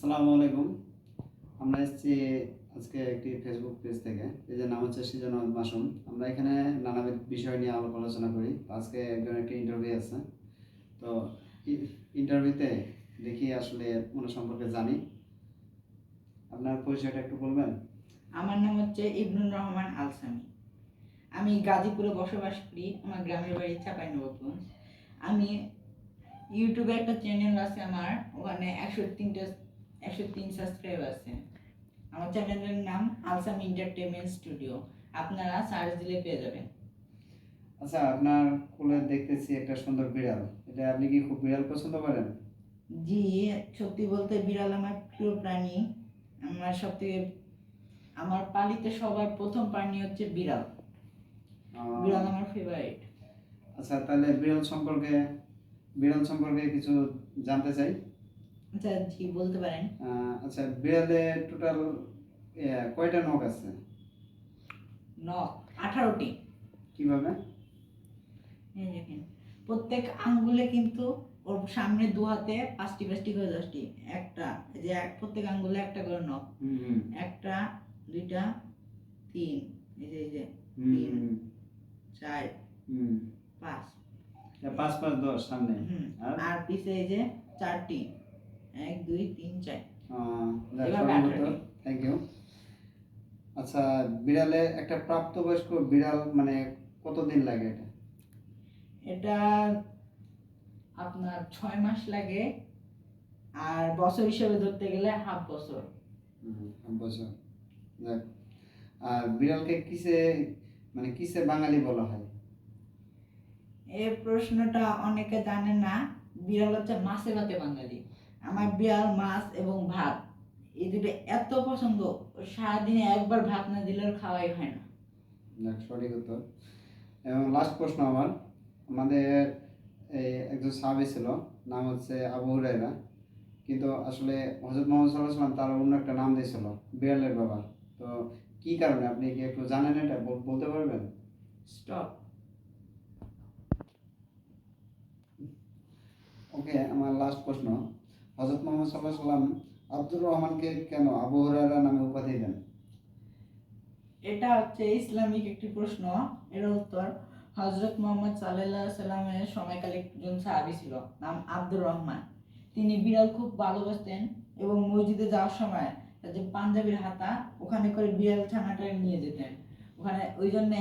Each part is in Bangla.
আসসালামু আলাইকুম। আমরা এসেছি আজকে একটি ফেসবুক পেজ থেকে। যে নাম হচ্ছে সিজন মাসুম। আমরা এখানে নানাবিধ বিষয় নিয়ে আলাপ আলোচনা করি। আজকে একজন একটি ইন্টারভিউ আছে। তো ইন্টারভিউতে দেখি আসলে ওনার সম্পর্কে জানি। আপনার পরিচয়টা একটু বলবেন? আমার নাম হচ্ছে ইবনুর রহমান আলসামি। আমি গাজীপুরে বসবাস করি। আমার গ্রামের বাড়ি চাঁপাইনবাবগঞ্জ। আমি ইউটিউবে একটা চ্যানেল আছে আমার। ওখানে একশো তিনটা একশো তিন সাবস্ক্রাইব আছে। আমার চ্যানেলের নাম আলসামি এন্টারটেনমেন্ট স্টুডিও আপনারা সার্চ দিলে পেয়ে যাবেন। আচ্ছা আপনার কোলে দেখতেছি একটা সুন্দর বিড়াল। এটা আপনি কি খুব বিড়াল পছন্দ করেন? জি সত্যি বলতে বিড়াল আমার প্রিয় প্রাণী। আমার সব থেকে আমার পালিত সবার প্রথম প্রাণী হচ্ছে বিড়াল। বিড়াল আমার ফেভারিট আচ্ছা তাহলে বিড়াল সম্পর্কে বিড়াল সম্পর্কে কিছু জানতে চাই। আচ্ছা জি বলতে পারেন। আচ্ছা বিড়ালে টোটাল কয়টা নখ আছে? নখ আঠারোটি। কীভাবে? দেখেন প্রত্যেক আঙ্গুলে কিন্তু ওর সামনে দু হাতে পাঁচটি পাঁচটি করে দশটি। একটা এই যে এক- প্রত্যেক আঙ্গুলে একটা করে নখ। একটা দুইটা তিন এই যে এই যে হুম, চার হুম। পাঁচ। পাঁচ পাঁচ দশ সামনে। আর পিছে এই যে চারটি। এক দুই তিন চার। থ্যাংক ইউ আচ্ছা বিড়ালে একটা প্রাপ্তবয়স্ক বিড়াল মানে কতদিন লাগে এটা? এটা আপনার ছয় মাস লাগে আর বছর হিসেবে ধরতে গেলে হাফ বছর। হুম, বছর। যাক আর বিড়ালকে কিসে মানে কিসে বাঙালি বলা হয়? এই প্রশ্নটা অনেকে জানে না। বিড়াল হচ্ছে মাছে ভাতে বাঙালি। আমার বিড়াল মাছ এবং ভাত। এই দুটো এত পছন্দ ওর সারাদিনে একবার ভাত না দিলে ওর খাওয়াই হয় না। যাক সঠিক উত্তর। এবং লাস্ট প্রশ্ন আমার। আমাদের এই একজন সাহাবি ছিল নাম হচ্ছে আবু হুরাইরা কিন্তু আসলে হজরত মোহাম্মদ সাল্লাহ সাল্লাম তার অন্য একটা নাম দিয়েছিল বিড়ালের বাবা। তো কি কারণে? আপনি কি একটু জানেন এটা? বলতে পারবেন? স্টপ ওকে আমার লাস্ট প্রশ্ন। হজরত মোহাম্মদ সাল্লাহ সাল্লাম আব্দুর রহমানকে কেন আবু হুরাইরা নামে উপাধি দেন? এটা হচ্ছে ইসলামিক একটি প্রশ্ন। এর উত্তর হজরত মোহাম্মদ সাল্লাহ সাল্লামের সময়কালে একজন সাহাবি ছিল, নাম আব্দুর রহমান। তিনি বিড়াল খুব ভালোবাসতেন এবং মসজিদে যাওয়ার সময় যে পাঞ্জাবির হাতা, ওখানে করে বিড়াল ছানাটা নিয়ে যেতেন। ওখানে ওই জন্যে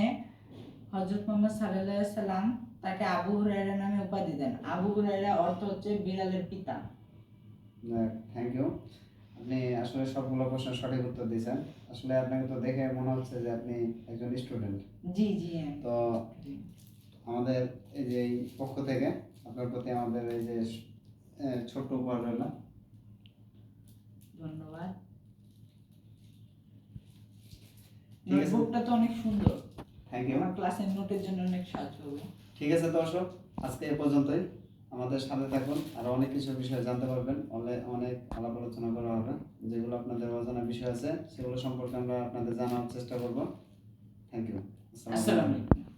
হজরত মোহাম্মদ সাল্লাহ সাল্লাম তাকে আবু হুরাইরা নামে উপাধি দেন। আবু হুরাইরা অর্থ হচ্ছে বিড়ালের পিতা। থ্যাংক ইউ আপনি আসলে সবগুলো প্রশ্নের সঠিক উত্তর দিয়েছেন। আসলে আপনাকে তো দেখে মনে হচ্ছে যে আপনি একজন স্টুডেন্ট জি জি তো আমাদের এই যে পক্ষ থেকে আপনার প্রতি আমাদের এই যে ছোট্ট উপহার রইল। ধন্যবাদ। নোটবুকটা তো অনেক সুন্দর। থ্যাংক ইউ আমার ক্লাসের নোটের জন্য অনেক সাহায্য হবে। ঠিক আছে দর্শক আজকে এ পর্যন্তই। আমাদের সাথে থাকুন, আর অনেক কিছু বিষয়ে জানতে পারবেন। অনেক অনেক আলাপ আলোচনা করা হবে। যেগুলো আপনাদের অজানা বিষয় আছে, সেগুলো সম্পর্কে আমরা আপনাদের জানার চেষ্টা করব। থ্যাংক ইউ আসসালামু আলাইকুম।